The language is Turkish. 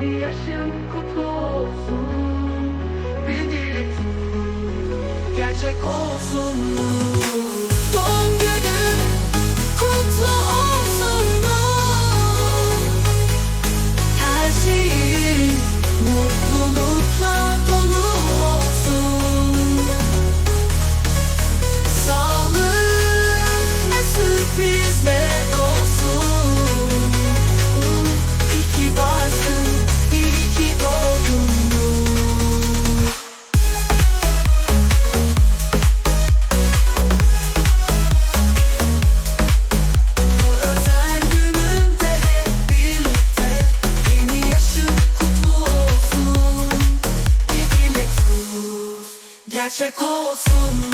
Yeni yaşın kutlu olsun. Bir dilek gerçek olsun. Doğum günün kutlu olsun gerçek olsun.